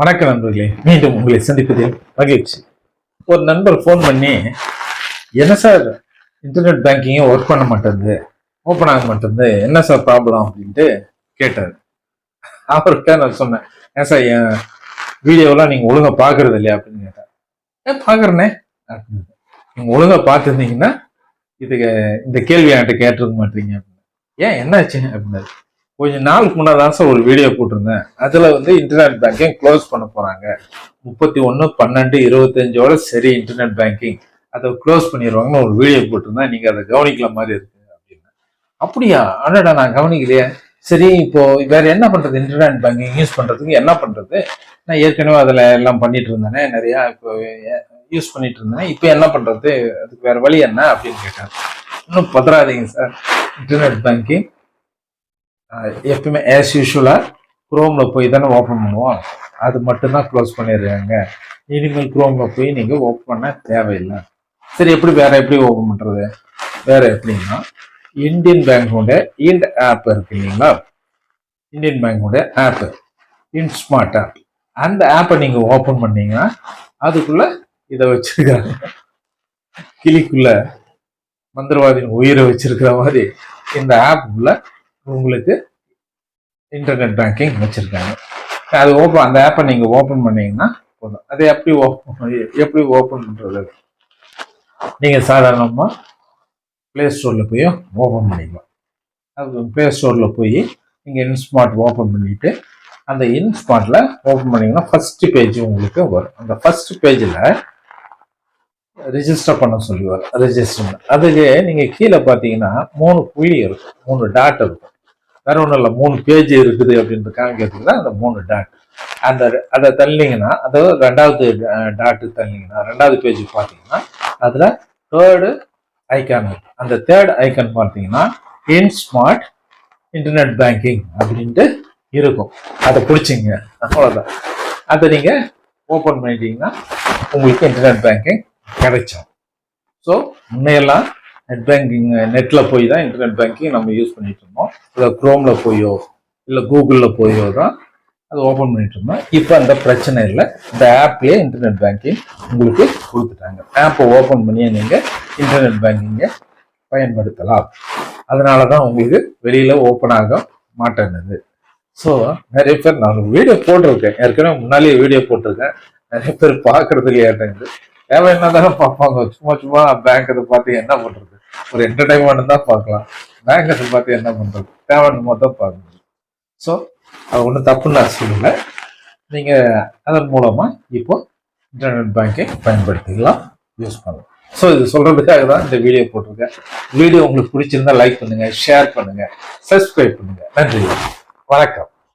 வணக்கம் நண்பர்களே மீண்டும் உங்களை சந்திப்பதில் மகிழ்ச்சி. ஒரு நண்பர் ஃபோன் பண்ணி என்ன சார் இன்டர்நெட் பேங்கிங்கே ஒர்க் பண்ண மாட்டேங்குது. ஓப்பன் ஆக மாட்டேங்குது. என்ன சார் ப்ராப்ளம் அப்படின்ட்டு கேட்டார். அவர்கிட்ட நான் சொன்னேன் ஏன் சார் என் வீடியோலாம் நீங்கள் ஒழுங்காக பார்க்கறது இல்லையா? அப்படின்னு கேட்டார். ஏன் பார்க்குறேனே அப்படின்னு. நீங்கள் ஒழுங்கா பார்த்துருந்தீங்கன்னா இதுக்கு இந்த கேள்வி என்கிட்ட கேட்டிருக்க மாட்டீங்க. அப்படின்னு ஏன் என்னாச்சு? அப்படின்னாரு. கொஞ்ச நாளுக்கு முன்னாடி சார் ஒரு வீடியோ போட்டிருந்தேன். அதுல வந்து இன்டர்நெட் பேங்கிங் க்ளோஸ் பண்ண போறாங்க. முப்பத்தி ஒன்று பன்னெண்டு இருபத்தஞ்சோட சரி இன்டர்நெட் பேங்கிங் அதை க்ளோஸ் பண்ணிடுவாங்கன்னு ஒரு வீடியோ போட்டிருந்தேன். நீங்க அதை கவனிக்கல மாதிரி இருக்கு அப்படின்னு. அப்படியா? அடடா நான் கவனிக்கலையே. சரி இப்போ வேற என்ன பண்றது? இன்டர்நெட் பேங்கிங் யூஸ் பண்றதுக்கு என்ன பண்றது? நான் ஏற்கனவே அதுல எல்லாம் பண்ணிட்டு இருந்தேனே நிறைய இப்போ யூஸ் பண்ணிட்டு இருந்தேன். இப்போ என்ன பண்றது? அதுக்கு வேற வழி என்ன அப்படின்னு கேட்டேன். இன்னும் பதறாதீங்க சார். இன்டர்நெட் பேங்கிங் எப்பயுமே ஆஸ் யூஷுவலாக குரோமில் போய் தானே ஓப்பன் பண்ணுவோம். அது மட்டும்தான் க்ளோஸ் பண்ணிடுறாங்க. இனிமேல் குரோமில் போய் நீங்கள் ஓப்பன் பண்ண தேவையில்லை. சரி எப்படி வேறு எப்படி ஓப்பன் பண்ணுறது வேறு எப்படின்னா இந்தியன் பேங்கோட இண்ட் ஆப் இருக்கு இல்லைங்களா? இந்தியன் பேங்கோட ஆப்பு இன் ஸ்மார்ட் ஆப். அந்த ஆப்பை நீங்கள் ஓப்பன் பண்ணீங்கன்னா அதுக்குள்ளே இதை வச்சுருக்காங்க. கிளிக்குள்ள மந்திரவாதியின் உயிரை வச்சிருக்கிற மாதிரி இந்த ஆப்புக்குள்ளே உங்களுக்கு இன்டர்நெட் பேங்கிங் வச்சுருக்காங்க. அது ஓப்பன் அந்த ஆப்பை நீங்கள் ஓப்பன் பண்ணீங்கன்னா போதும். அதை எப்படி ஓப்பன் எப்படி ஓப்பன் பண்ணுறது நீங்கள் சாதாரணமாக ப்ளே ஸ்டோரில் போய் ஓப்பன் பண்ணிக்கலாம். அது ப்ளே ஸ்டோரில் போய் நீங்கள் இன்ஸ்மார்ட் ஓப்பன் பண்ணிவிட்டு அந்த இன்ஸ்மார்ட்டில் ஓப்பன் பண்ணிங்கன்னா ஃபஸ்ட்டு பேஜ் உங்களுக்கு வரும். அந்த ஃபஸ்ட் பேஜில் ரிஜிஸ்டர் பண்ண சொல்லி வரும். ரிஜிஸ்டர் அதுக்கு நீங்கள் கீழே பார்த்தீங்கன்னா மூணு புள்ளி இருக்கும். மூணு டாட் இருக்கும். வேற ஒன்றும் இல்லை மூணு பேஜ் இருக்குது அப்படின்னு காமிக்கிறதுக்கு அந்த மூணு டாட் அந்த அதை தள்ளிங்கன்னா அதாவது ரெண்டாவது டாட்டு தள்ளிங்கன்னா ரெண்டாவது பேஜ் பார்த்தீங்கன்னா அதில் தேர்டு ஐக்கான் இருக்கு. அந்த தேர்ட் ஐக்கான் பார்த்தீங்கன்னா இன் ஸ்மார்ட் இன்டர்நெட் பேங்கிங் அப்படின்ட்டு இருக்கும். அதை பிடிச்சிங்க அவ்வளோதான் அதை நீங்கள் ஓப்பன் பண்ணிட்டீங்கன்னா உங்களுக்கு இன்டர்நெட் பேங்கிங் கிடைச்சோம் ஸோ முன்னையெல்லாம் நெட் பேங்கிங் நெட்டில் போய் தான் இன்டர்நெட் பேங்கிங் நம்ம யூஸ் பண்ணிட்டு இருந்தோம். இல்லை க்ரோமில் போயோ இல்லை கூகுளில் போயோ தான் அது ஓப்பன் பண்ணிட்டு இருந்தோம். இப்போ அந்த பிரச்சனை இல்லை. இந்த ஆப்லேயே இன்டர்நெட் பேங்கிங் உங்களுக்கு கொடுத்துட்டாங்க. ஆப்பை ஓப்பன் பண்ணியே நீங்கள் இன்டர்நெட் பேங்கிங்கை பயன்படுத்தலாம். அதனால தான் உங்களுக்கு வெளியில் ஓப்பன் ஆக மாட்டேங்குது ஸோ நிறைய பேர் நான் வீடியோ போட்டிருக்கேன். ஏற்கனவே முன்னாலேயே வீடியோ போட்டிருக்கேன். நிறைய பேர் பார்க்குறதுக்கு ஏட்டங்குது தேவை என்னதானே பார்ப்பாங்க. சும்மா சும்மா பேங்க் பார்த்து என்ன பண்றது? ஒரு என்டர்டைன்மெண்ட் தான் பார்க்கலாம். பேங்க் பார்த்து என்ன பண்றது? தேவைன்னு தான் பார்க்கணும். ஸோ அது ஒன்றும் தப்புன்னு நான் சொல்லலை. நீங்கள் அதன் மூலமாக இப்போ இன்டர்நெட் பேங்கை பயன்படுத்திக்கலாம். யூஸ் பண்ணலாம். ஸோ இது சொல்கிறதுக்காக தான் இந்த வீடியோ போட்டிருக்கேன். வீடியோ உங்களுக்கு பிடிச்சிருந்தா லைக் பண்ணுங்கள் ஷேர் பண்ணுங்கள் சப்ஸ்கிரைப் பண்ணுங்கள் நன்றி. வணக்கம்.